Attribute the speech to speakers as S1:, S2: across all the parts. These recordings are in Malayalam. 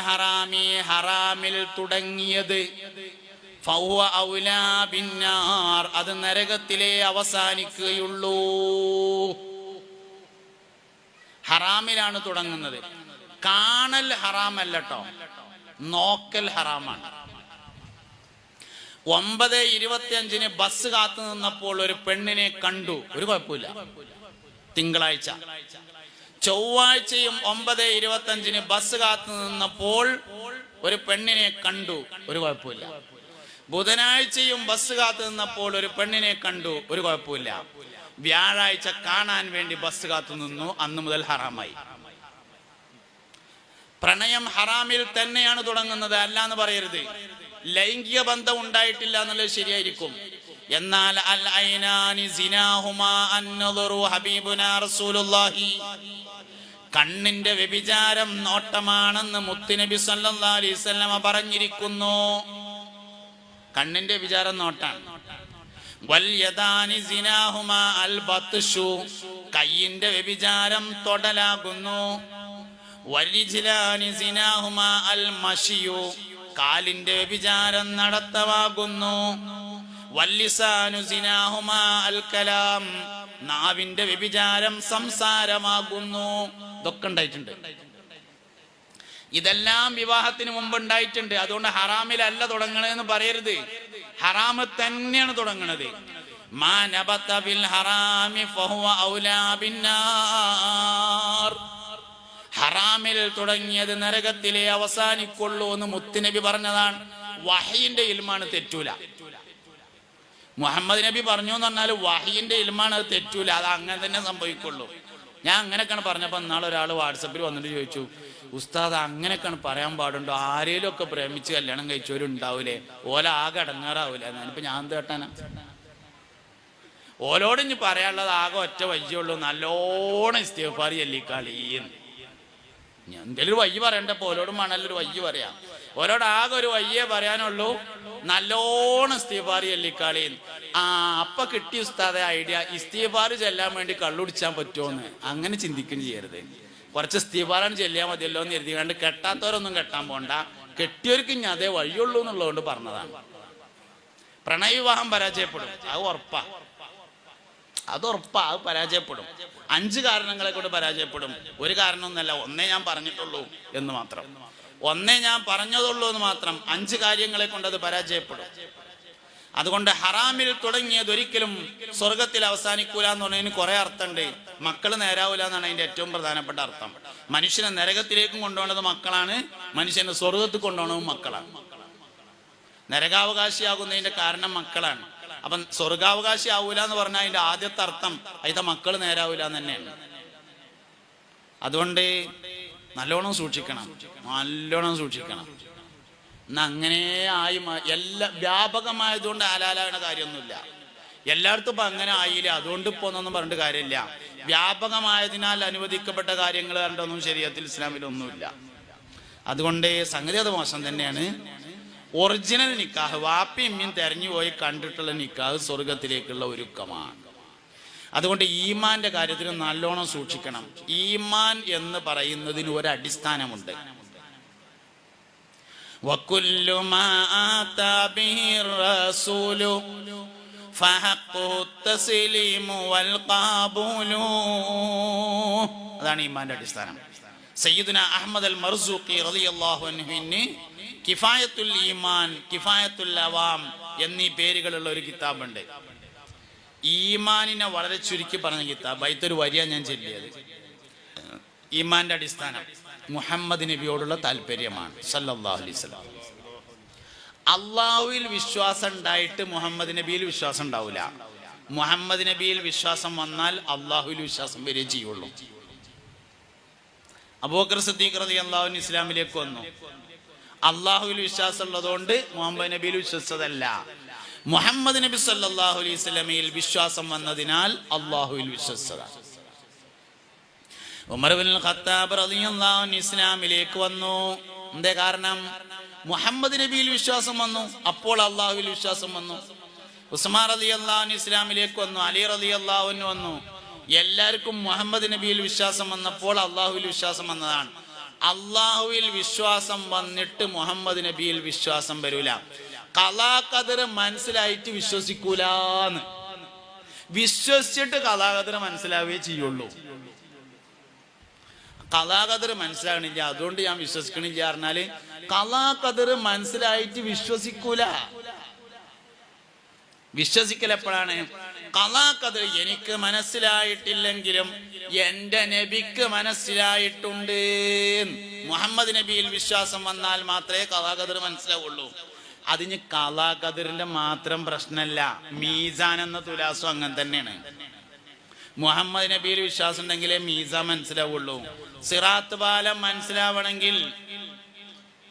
S1: ഹറാമി ഹറാമിൽ തുടങ്ങിയത്. അത് നരകത്തിലേ അവസാനിക്കുകയുള്ളൂ. ഹറാമിലാണ് തുടങ്ങുന്നത്. കാണൽ ഹറാമല്ലട്ടോ. നോക്കൽ ഹറാമാണ്. ഒമ്പത് ഇരുപത്തി അഞ്ചിന് ബസ് കാത്തു നിന്നപ്പോൾ ഒരു പെണ്ണിനെ കണ്ടു. ഒരു കുഴപ്പമില്ല. തിങ്കളാഴ്ച. ചൊവ്വാഴ്ചയും ഒമ്പത് ഇരുപത്തഞ്ചിന് ബസ് കാത്തു നിന്നപ്പോൾ ഒരു പെണ്ണിനെ കണ്ടു. ഒരു കുഴപ്പമില്ല. ബുധനാഴ്ചയും ബസ് കാത്തു നിന്നപ്പോൾ ഒരു പെണ്ണിനെ കണ്ടു. ഒരു കുഴപ്പമില്ല. വ്യാഴാഴ്ച കാണാൻ വേണ്ടി ബസ് കാത്തു നിന്നു. അന്ന് മുതൽ ഹറാമായി. പ്രണയം ഹറാമിൽ തന്നെയാണ് തുടങ്ങുന്നത്. അല്ല എന്ന് പറയരുത്. ലൈംഗിക ബന്ധം ഉണ്ടായിട്ടില്ല എന്നുള്ളത് ശരിയായിരിക്കും. എന്നാൽ അൽ ഐനാനി സിനാഹുമാ അന്നദറു ഹബീബുനാ റസൂലുള്ളാഹി കണ്ണിന്റെ വ്യഭിചാരം നോട്ടമാണെന്ന് മുത്തുനബി സല്ലല്ലാഹു അലൈഹി വസല്ലമ പറഞ്ഞിരിക്കുന്നു. കണ്ണിന്റെ വിചാരം നോട്ടാണ്. കയ്യിന്റെ വ്യഭിചാരം തൊടലാകുന്നു. കാലിന്റെ വ്യഭിചാരം നടത്തവാകുന്നു വല്ലിസാനു സിനാഹുമാ അൽ കലാം. നാവിന്റെ വ്യഭിചാരം സംസാരമാകുന്നു. ഇതൊക്കെ ഉണ്ടായിട്ടുണ്ട്. ഇതെല്ലാം വിവാഹത്തിന് മുമ്പ് ഉണ്ടായിട്ടുണ്ട്. അതുകൊണ്ട് ഹറാമിലല്ല തുടങ്ങണതെന്ന് പറയരുത്. ഹറാമ് തന്നെയാണ് തുടങ്ങണത്. ഹറാമിൽ തുടങ്ങിയത് നരകത്തിലെ അവസാനിക്കുള്ളൂ എന്ന് മുത്തുനബി പറഞ്ഞതാണ്. വഹയിന്റെ ഇൽമാണ് തെറ്റൂല. മുഹമ്മദ് നബി പറഞ്ഞു എന്ന് പറഞ്ഞാൽ വഹയിന്റെ ഇൽമാണ് അത് തെറ്റൂല അത് അങ്ങനെ തന്നെ സംഭവിക്കുള്ളൂ. ഞാൻ അങ്ങനെയൊക്കെയാണ് പറഞ്ഞപ്പോൾ നാളെ ഒരാൾ വാട്സപ്പിൽ വന്നിട്ട് ചോദിച്ചു ഉസ്താദ് അങ്ങനെയൊക്കെയാണ് പറയാൻ പാടുണ്ടോ? ആരേലും ഒക്കെ പ്രേമിച്ച് കല്യാണം കഴിച്ചവരുണ്ടാവൂലേ? ഓല ആകെ അടങ്ങാറാവൂല? ഞാനിപ്പോ ഞാൻ എന്ത് കേട്ടാനാ? ഓലോട് ഇനി പറയാനുള്ളത് ആകെ ഒറ്റ വയ്യുള്ളൂ നല്ലോണം ഇസ്തീഫാർ ചെല്ലിക്കളിയെന്ന് ഞാൻ എന്തെങ്കിലും ഒരു വയ്യ പറയണ്ടപ്പോ ഓരോടും വേണമല്ലോ ഒരു വയ്യ പറയാം. ഓരോട് ആകെ ഒരു വയ്യേ പറയാനുള്ളൂ. നല്ലോണം ഇസ്തീഫാർ ചെല്ലിക്കാളിന്ന് ആ അപ്പൊ കിട്ടിയ ഉസ്താദെ ഐഡിയ ഇസ്തീഫാർ ചെല്ലാൻ വേണ്ടി കള്ളുടിച്ചാൻ പറ്റുമോന്ന് അങ്ങനെ ചിന്തിക്കുകയും ചെയ്യരുത്. കുറച്ച് ഇസ്തീഫാറാണ് ചെല്ലിയാൽ മതിയല്ലോ എന്ന് എഴുതി കണ്ട് കെട്ടാത്തവരൊന്നും കെട്ടാൻ പോണ്ട. കെട്ടിയവർക്ക് ഇനി അതേ വഴിയുള്ളൂ എന്നുള്ളതുകൊണ്ട് പറഞ്ഞതാണ്. പ്രണയവിവാഹം പരാജയപ്പെടും. അത് ഉറപ്പാ. അത് ഉറപ്പാ. അത് പരാജയപ്പെടും. അഞ്ച് കാരണങ്ങളെ കൊണ്ട് പരാജയപ്പെടും. ഒരു കാരണമൊന്നല്ല ഒന്നേ ഞാൻ പറഞ്ഞിട്ടുള്ളൂ എന്ന് മാത്രം. ഒന്നേ ഞാൻ പറഞ്ഞതുള്ളൂ എന്ന് മാത്രം അഞ്ച് കാര്യങ്ങളെ കൊണ്ട് അത് പരാജയപ്പെടും. അതുകൊണ്ട് ഹറാമിൽ തുടങ്ങിയത് ഒരിക്കലും സ്വർഗത്തിൽ അവസാനിക്കൂല എന്ന് പറഞ്ഞതിന് കുറെ അർത്ഥമുണ്ട് മക്കൾ നേരാവൂല എന്നാണ് അതിന്റെ ഏറ്റവും പ്രധാനപ്പെട്ട അർത്ഥം. മനുഷ്യനെ നരകത്തിലേക്കും കൊണ്ടുപോകുന്നത് മക്കളാണ് മനുഷ്യനെ സ്വർഗത്തിൽ കൊണ്ടുപോകണതും മക്കളാണ്. നരകാവകാശിയാകുന്നതിന്റെ കാരണം മക്കളാണ്. അപ്പം സ്വർഗാവകാശി ആവൂല എന്ന് പറഞ്ഞാൽ അതിന്റെ ആദ്യത്തെ അർത്ഥം അതിന്റെ മക്കൾ നേരാവൂല എന്ന് തന്നെയാണ്. അതുകൊണ്ട് നല്ലോണം സൂക്ഷിക്കണം. നല്ലോണം സൂക്ഷിക്കണം. എന്നാ അങ്ങനെ ആയി എല്ലാ വ്യാപകമായതുകൊണ്ട് ആലാലാകണ കാര്യമൊന്നുമില്ല. എല്ലായിടത്തും ഇപ്പൊ അങ്ങനെ ആയില്ല? അതുകൊണ്ട് ഇപ്പൊ ഒന്നും പറഞ്ഞിട്ട് കാര്യമില്ല. വ്യാപകമായതിനാൽ അനുവദിക്കപ്പെട്ട കാര്യങ്ങൾ കണ്ടൊന്നും ശരീരത്തിൽ ഇസ്ലാമിലൊന്നുമില്ല അതുകൊണ്ട് സംഗതി അത് മോശം തന്നെയാണ്. ഒറിജിനൽ നിക്കാഹ് വാപ്പി ഇമ്മിയും തെരഞ്ഞു പോയി കണ്ടിട്ടുള്ള നിക്കാഹ് സ്വർഗത്തിലേക്കുള്ള ഒരുക്കമാണ്. അതുകൊണ്ട് ഈമാന്റെ കാര്യത്തിൽ നല്ലോണം സൂക്ഷിക്കണം. ഈമാൻ എന്ന് പറയുന്നതിന് ഒരു അടിസ്ഥാനമുണ്ട് അതാണ് ഈമാന്റെ അടിസ്ഥാനം. സയ്യിദുന അഹമ്മദ് അൽ മർസൂഖി റളിയല്ലാഹു ഇന്നി കിഫായത്തുൽ ഈമാൻ കിഫായത്തുൽ അവാം എന്നീ പേരുകളുള്ള ഒരു കിതാബുണ്ട്. ഈമാനിനെ വളരെ ചുരുക്കി പറഞ്ഞ കിത്താ ബൈത്തൊരു വരിയ ഞാൻ ചൊല്ലിയത്. ഈമാന്റെ അടിസ്ഥാനം മുഹമ്മദ് നബിയോടുള്ള താല്പര്യമാണ് സല്ലല്ലാഹു അലൈഹി അള്ളാഹുവിൽ വിശ്വാസം ഉണ്ടായിട്ട് മുഹമ്മദ് നബിയിൽ വിശ്വാസം ഉണ്ടാവില്ല മുഹമ്മദ് നബിയിൽ വിശ്വാസം വന്നാൽ അള്ളാഹുവിൽ വിശ്വാസം വരെ ചെയ്യുള്ളൂ. അബൂക്കർ സിദ്ദീഖ് റതി അള്ളാഹുവിൻ ഇസ്ലാമിലേക്ക് വന്നു. അള്ളാഹുവിൽ വിശ്വാസം ഉള്ളതുകൊണ്ട് മുഹമ്മദ് നബിയിൽ വിശ്വസിച്ചതല്ല. മുഹമ്മദ് നബി സല്ലാഹു അലൈഹി വസല്ലമയിൽ വിശ്വാസം വന്നതിനാൽ അള്ളാഹുവിൽ വിശ്വസത ഖത്താബ് റളിയല്ലാഹു ഇസ്ലാമിലേക്ക് വന്നു. എന്തേ കാരണം? മുഹമ്മദ് നബിയിൽ വിശ്വാസം വന്നു. അപ്പോൾ അള്ളാഹുവിൽ വിശ്വാസം വന്നു. ഉസ്മാൻ അലി അള്ളാഹുൻ ഇസ്ലാമിലേക്ക് വന്നു. അലി റലി അള്ളാഹുവിന് വന്നു. എല്ലാവർക്കും മുഹമ്മദ് നബിയിൽ വിശ്വാസം വന്നപ്പോൾ അള്ളാഹുവിൽ വിശ്വാസം വന്നതാണ്. അള്ളാഹുവിൽ വിശ്വാസം വന്നിട്ട് മുഹമ്മദ് നബിയിൽ വിശ്വാസം വരൂല. കലാകതിർ മനസ്സിലായിട്ട് വിശ്വസിക്കൂലാന്ന്. വിശ്വസിച്ചിട്ട് കലാകതിർ മനസ്സിലാവുകയേ ചെയ്യുള്ളൂ. കലാകതിർ മനസ്സിലാകണില്ല അതുകൊണ്ട് ഞാൻ വിശ്വസിക്കണില്ല പറഞ്ഞാൽ കലാകതിർ മനസ്സിലായിട്ട് വിശ്വസിക്കൂല. വിശ്വസിക്കൽ എപ്പോഴാണ്? കലാകതിർ എനിക്ക് മനസ്സിലായിട്ടില്ലെങ്കിലും എന്റെ നബിക്ക് മനസ്സിലായിട്ടുണ്ട്. മുഹമ്മദ് നബിയിൽ വിശ്വാസം വന്നാൽ മാത്രമേ കലാകതിർ മനസ്സിലാവുള്ളൂ. അതിന് കലാകതിറിന്റെ മാത്രം പ്രശ്നമല്ല മീസാൻ എന്ന തുലാസം അങ്ങനെ തന്നെയാണ്. മുഹമ്മദ് നബിയിൽ വിശ്വാസം ഉണ്ടെങ്കിലേ മീസ മനസ്സിലാവുള്ളൂ. സിറാത്ത് പാലം മനസ്സിലാവണമെങ്കിൽ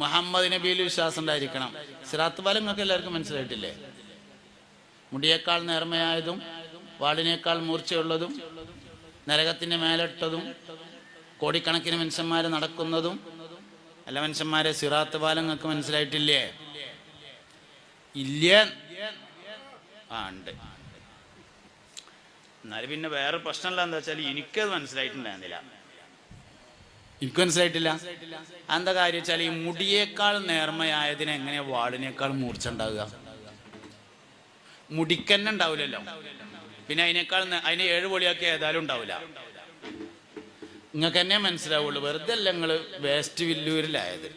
S1: മുഹമ്മദ് നബിയിൽ വിശ്വാസം ഉണ്ടായിരിക്കണം സിറാത്ത് പാലം നിങ്ങൾക്ക് എല്ലാവർക്കും മനസ്സിലായിട്ടില്ലേ? മുടിയേക്കാൾ നേർമയായതും വാളിനേക്കാൾ മൂർച്ചയുള്ളതും നരകത്തിന്റെ മേലിട്ടതും കോടിക്കണക്കിന് മനുഷ്യന്മാർ നടക്കുന്നതും അല്ല മനുഷ്യന്മാരെ സിറാത്ത് പാലം നിങ്ങൾക്ക് മനസ്സിലായിട്ടില്ലേ? ഇല്ല ആ ഉണ്ട്. എന്നാലും പിന്നെ വേറെ പ്രശ്നമല്ല എന്താ വെച്ചാൽ എനിക്കത് മനസ്സിലായിട്ടുണ്ടായിരുന്നില്ല. എനിക്ക് മനസ്സിലായിട്ടില്ല. എന്താ കാര്യം വെച്ചാൽ ഈ മുടിയേക്കാൾ നേർമയായതിന് എങ്ങനെയാ വാളിനേക്കാൾ മൂർച്ച ഉണ്ടാവുക മുടിക്കന്നെ ഉണ്ടാവില്ലല്ലോ. പിന്നെ അതിനേക്കാൾ അതിനെ ഏഴ് പൊളിയാക്കി ഏതായാലും ഉണ്ടാവില്ല. നിങ്ങൾക്ക് എന്നെ മനസ്സിലാവുള്ളൂ. വെറുതെ അല്ല നിങ്ങൾ വേസ്റ്റ് വില്ലൂരിലായത്.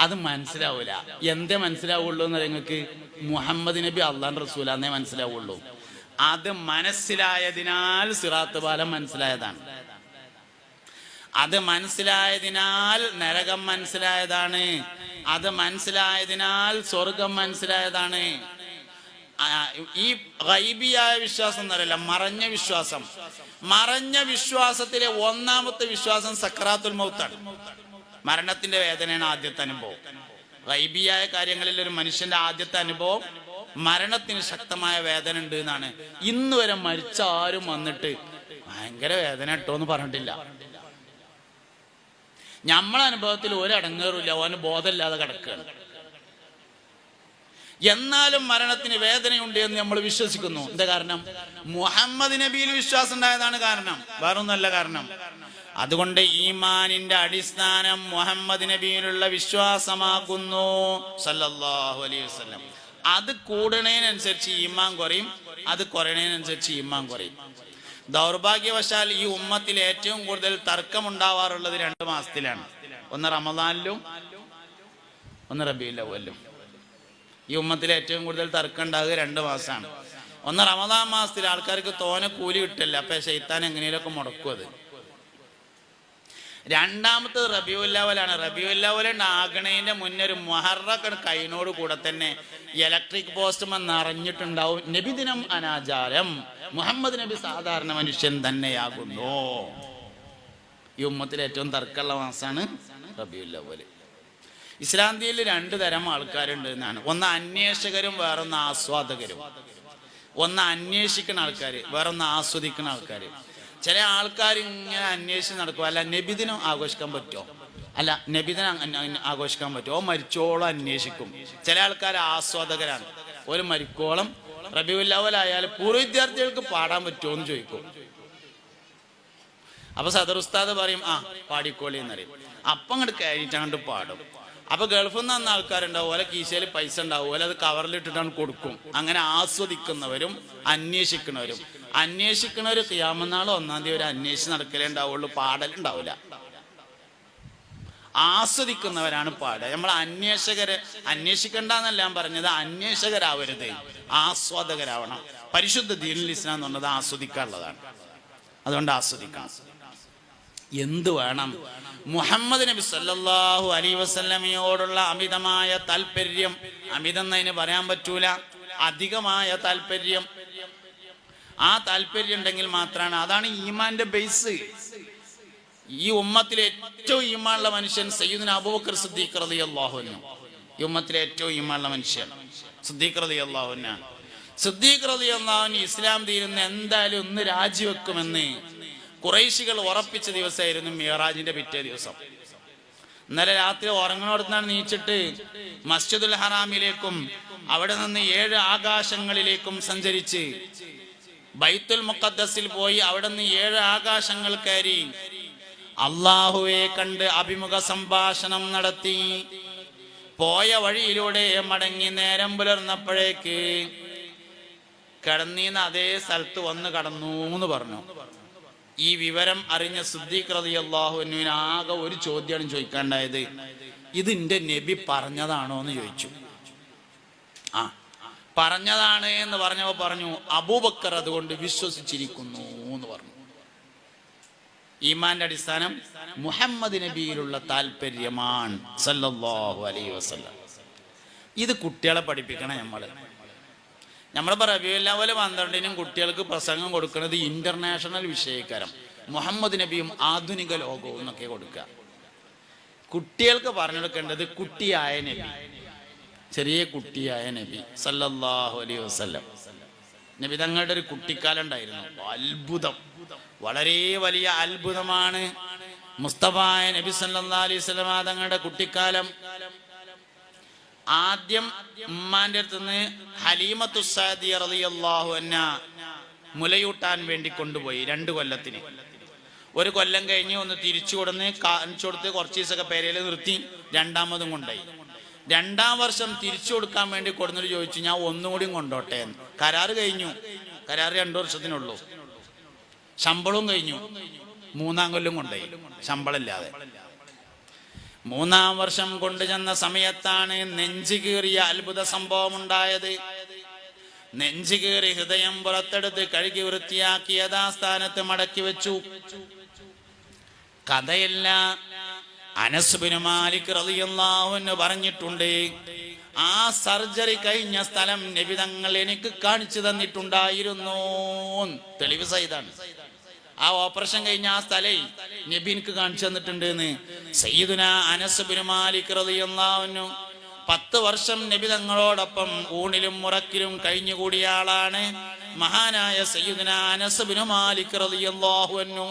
S1: അത് മനസ്സിലാവൂല. എന്തേ മനസ്സിലാവുള്ളൂ എന്ന് നിങ്ങൾക്ക്? മുഹമ്മദ് നബി അള്ളാൻ റസൂലാന്നേ മനസ്സിലാവുള്ളൂ. അത് മനസ്സിലായതിനാൽ സിറാത്ത് പാലം മനസ്സിലായതാണ്. അത് മനസ്സിലായതിനാൽ നരകം മനസ്സിലായതാണ്. അത് മനസ്സിലായതിനാൽ സ്വർഗം മനസ്സിലായതാണ്. ഈ ഗൈബിയായ വിശ്വാസം എന്നറിയില്ല മറഞ്ഞ വിശ്വാസം. മറഞ്ഞ വിശ്വാസത്തിലെ ഒന്നാമത്തെ വിശ്വാസം സക്രാത്തുൽ മൗത്താണ്. മരണത്തിന്റെ വേദനയാണ് ആദ്യത്തെ അനുഭവം. റൈബിയായ കാര്യങ്ങളിൽ ഒരു മനുഷ്യന്റെ ആദ്യത്തെ അനുഭവം മരണത്തിന് ശക്തമായ വേദന ഉണ്ട് എന്നാണ്. ഇന്ന് വരെ മരിച്ച ആരും വന്നിട്ട് ഭയങ്കര വേദന ഇട്ടോ എന്ന് പറഞ്ഞിട്ടില്ല. നമ്മളെ അനുഭവത്തിൽ ഒരടങ്ങേറില്ല ഓന് ബോധമില്ലാതെ കിടക്കുകയാണ് എന്നാലും മരണത്തിന് വേദനയുണ്ട് എന്ന് നമ്മൾ വിശ്വസിക്കുന്നു. എന്താ കാരണം? മുഹമ്മദ് നബിയിൽ വിശ്വാസം ഉണ്ടായതാണ് കാരണം. വേറൊന്നല്ല കാരണം. അതുകൊണ്ട് ഈമാനിന്റെ അടിസ്ഥാനം മുഹമ്മദ് നബിയിലുള്ള വിശ്വാസമാകുന്നു സല്ലല്ലാഹു അലൈഹി വസല്ലം. അത് കൂടണേനനുസരിച്ച് ഈമാൻ കുറയും അത് കുറയണേനനുസരിച്ച് ഈമാൻ കുറയും. ദൗർഭാഗ്യവശാൽ ഈ ഉമ്മത്തിൽ ഏറ്റവും കൂടുതൽ തർക്കം ഉണ്ടാവാറുള്ളത് രണ്ട് മാസത്തിലാണ്. ഒന്ന് റമദാനിലും ഒന്ന് റബിയിലും ഈ ഉമ്മത്തിൽ ഏറ്റവും കൂടുതൽ തർക്കം ഉണ്ടാകുക രണ്ട് മാസമാണ്. ഒന്ന് റമദാൻ മാസത്തിൽ ആൾക്കാർക്ക് തോനെ കൂലി കിട്ടില്ല. അപ്പൊ ശൈത്താൻ എങ്ങനെയൊക്കെ മുടക്കും അത്? രണ്ടാമത്തത് റബിയുല്ലാവലാണ്. റബിയുല്ലാവലുണ്ട് ആകണേന്റെ മുന്നേ ഒരു കൈനോട് കൂടെ തന്നെ. ഇലക്ട്രിക് പോസ്റ്റ് നിറഞ്ഞിട്ടുണ്ടാവും. നബിദിനം അനാചാരം. മുഹമ്മദ് നബി സാധാരണ മനുഷ്യൻ തന്നെയാകുന്നു. ഈ ഉമ്മത്തിൽ ഏറ്റവും തർക്കമുള്ള മാസമാണ് റബിയുല്ലവൽ. ഇസ്ലാന്തിയിൽ രണ്ട് തരം ആൾക്കാരുണ്ട് എന്നാണ് ഒന്ന് അന്വേഷകരും വേറൊന്ന് ആസ്വാദകരും. ഒന്ന് അന്വേഷിക്കുന്ന ആൾക്കാർ വേറൊന്ന് ആസ്വദിക്കുന്ന ആൾക്കാർ ചില ആൾക്കാർ ഇങ്ങനെ അന്വേഷിച്ച് നടക്കും. അല്ല നബിദിനം ആഘോഷിക്കാൻ പറ്റുമോ? അല്ല നബിദിനം ആഘോഷിക്കാൻ പറ്റുമോ? മരിച്ചോളം അന്വേഷിക്കും. ചില ആൾക്കാർ ആസ്വാദകരാണ്. ഒരു മരിക്കോളം. റബിയുല്ലാവലായാൽ പൂർവ വിദ്യാർത്ഥികൾക്ക് പാടാൻ പറ്റുമോ എന്ന് ചോദിക്കും. അപ്പൊ സദർ ഉസ്താദ് പറയും ആ പാടിക്കോളി എന്നറിയും. അപ്പം അങ്ങോട്ട് കയറിയിട്ട് പാടും. അപ്പൊ ഗൾഫിൽ നിന്ന് വന്ന ആൾക്കാരുണ്ടാവും. ഓലെ കീശയിൽ പൈസ ഉണ്ടാവും. ഓലെ അത് കവറിലിട്ടിട്ടാണ് കൊടുക്കും. അങ്ങനെ ആസ്വദിക്കുന്നവരും അന്വേഷിക്കുന്നവരും. അന്വേഷിക്കുന്നവർ ക്യാമനാൾ ഒന്നാം തീയതി ഒരു അന്വേഷിച്ച് നടക്കലേ ഉണ്ടാവുള്ളൂ. പാടലുണ്ടാവില്ല ആസ്വദിക്കുന്നവരാണ് പാടുക നമ്മൾ അന്വേഷകരെ അന്വേഷിക്കണ്ടെന്നല്ല ഞാൻ പറഞ്ഞത് അന്വേഷകരാവരുത്. ആസ്വാദകരാവണം. പരിശുദ്ധ ദീനുൽ ഇസ്ലാം എന്ന് പറഞ്ഞത് ആസ്വദിക്കാനുള്ളതാണ്. അതുകൊണ്ട് ആസ്വദിക്കണം. എന്ത് വേണം? മുഹമ്മദ് നബി സല്ലാഹു അലൈ വസല്ലമയോടുള്ള അമിതമായ താല്പര്യം അമിതം എന്നതിന് പറയാൻ പറ്റൂല. അധികമായ താല്പര്യം. ആ താല്പര്യം ഉണ്ടെങ്കിൽ മാത്രമാണ്. അതാണ് ഈമാന്റെ ബേസ് ഈ ഉമ്മത്തിലെ ഏറ്റവും ഈമാനുള്ള മനുഷ്യൻ സയ്യിദിന് അബൂബക്കർ സിദ്ദീഖ് റളിയല്ലാഹു അൻഹു. ഈ ഉമ്മത്തിലെ ഏറ്റവും ഈമാനുള്ള മനുഷ്യൻ സിദ്ദീഖ് റളിയല്ലാഹു അൻഹു സിദ്ദീഖ് റളിയല്ലാഹു അൻഹു ഇസ്ലാം തീരുന്ന എന്തായാലും ഒന്ന് രാജിവെക്കുമെന്ന് കുറേശികൾ ഉറപ്പിച്ച ദിവസമായിരുന്നു മിയറാജിന്റെ പിറ്റേ ദിവസം. ഇന്നലെ രാത്രി ഉറങ്ങണോടത്താണ് നീച്ചിട്ട് മസ്ജിദുൽ ഹറാമിലേക്കും അവിടെ നിന്ന് ഏഴ് ആകാശങ്ങളിലേക്കും സഞ്ചരിച്ച് ബൈത്തുൽ മുഖദ്ദസിൽ പോയി അവിടെ നിന്ന് ഏഴ് ആകാശങ്ങൾ കയറി അള്ളാഹുവെ കണ്ട് അഭിമുഖ സംഭാഷണം നടത്തി. പോയ വഴിയിലൂടെ മടങ്ങി നേരം പുലർന്നപ്പോഴേക്ക് കിടന്നീന്ന് അതേ സ്ഥലത്ത് വന്ന് കടന്നു എന്ന് പറഞ്ഞു. ഈ വിവരം അറിഞ്ഞ സിദ്ദീഖ് റതി അള്ളാഹുവിന് ആകെ ഒരു ചോദ്യമാണ് ചോദിക്കാണ്ടായത് ഇത് എന്റെ നബി പറഞ്ഞതാണോ എന്ന് ചോദിച്ചു. ആ പറഞ്ഞതാണ് എന്ന് പറഞ്ഞപ്പോ പറഞ്ഞു അബൂബക്കർ അതുകൊണ്ട് വിശ്വസിച്ചിരിക്കുന്നു എന്ന് പറഞ്ഞു. ഈമാന്റെ അടിസ്ഥാനം മുഹമ്മദ് നബിയിലുള്ള താല്പര്യമാണ് സല്ലല്ലാഹു അലൈഹി വസല്ലം. ഇത് കുട്ടികളെ പഠിപ്പിക്കണം നമ്മൾ നമ്മളിപ്പോ പോലെ പന്ത്രണ്ടിനും കുട്ടികൾക്ക് പ്രസംഗം കൊടുക്കുന്നത് ഇന്റർനാഷണൽ വിഷയക്കാരം മുഹമ്മദ് നബിയും ആധുനിക ലോകവും എന്നൊക്കെ കൊടുക്കുക. കുട്ടികൾക്ക് പറഞ്ഞു കൊടുക്കേണ്ടത് കുട്ടിയായ നബി. ചെറിയ കുട്ടിയായ നബി സല്ലല്ലാഹു അലൈഹി വസല്ലം. നബി തങ്ങളുടെ ഒരു കുട്ടിക്കാലം ഉണ്ടായിരുന്നു. അത്ഭുതം. വളരെ വലിയ അത്ഭുതമാണ് മുസ്തഫായ നബി സല്ലല്ലാഹു അലൈഹി വസല്ലം തങ്ങളുടെ കുട്ടിക്കാലം. ആദ്യം ഉമ്മാന്റെ അടുത്ത് നിന്ന് ഹലീമത്തു സാദി റളിയല്ലാഹു അന്ന മുലയൂട്ടാൻ വേണ്ടി കൊണ്ടുപോയി രണ്ട് കൊല്ലത്തിന്. ഒരു കൊല്ലം കഴിഞ്ഞ് ഒന്ന് തിരിച്ചു കൊടുന്ന് കാണിച്ചു കൊടുത്ത് കുറച്ച് ദിവസമൊക്കെ പേരയിൽ നിർത്തി രണ്ടാമതും കൊണ്ടായി രണ്ടാം വർഷം തിരിച്ചു കൊടുക്കാൻ വേണ്ടി കൊടുന്നിട്ട് ചോദിച്ചു ഞാൻ ഒന്നുകൂടിയും കൊണ്ടോട്ടെ എന്ന്. കരാറ് കഴിഞ്ഞു. കരാറ് രണ്ടു വർഷത്തിനുള്ളൂ. ശമ്പളവും കഴിഞ്ഞു. മൂന്നാം കൊല്ലം കൊണ്ടുപോയി. ശമ്പളമില്ലാതെ മൂന്നാം വർഷം കൊണ്ടുചെന്ന സമയത്താണ് നെഞ്ചു കീറിയ അത്ഭുത സംഭവം ഉണ്ടായത് നെഞ്ചു കീറി ഹൃദയം പുറത്തെടുത്ത് കഴുകി വൃത്തിയാക്കി യഥാസ്ഥാനത്ത് മടക്കി വെച്ചു. കഥയല്ല അനസുബിന് മാലിക് റളിയല്ലാഹുവിന് പറഞ്ഞിട്ടുണ്ട് ആ സർജറി കഴിഞ്ഞ സ്ഥലം നിബിതങ്ങൾ എനിക്ക് കാണിച്ചു തന്നിട്ടുണ്ടായിരുന്നു. തെളിവ് സഹിതാണ്. ആ ഓപ്പറേഷൻ കഴിഞ്ഞ ആ സ്ഥലേ നബി കാണിച്ചു തന്നിട്ടുണ്ട് എന്ന് സയ്യിദുന അനസുബിന് മാലിക് റളിയല്ലാഹുവിനു പത്ത് വർഷം നബി തങ്ങളോടൊപ്പം ഊണിലും മുറക്കിലും കഴിഞ്ഞുകൂടിയ ആളാണ് മഹാനായ സയ്യിദുന അനസുബിന് മാലിക് റളിയല്ലാഹു അൻഹു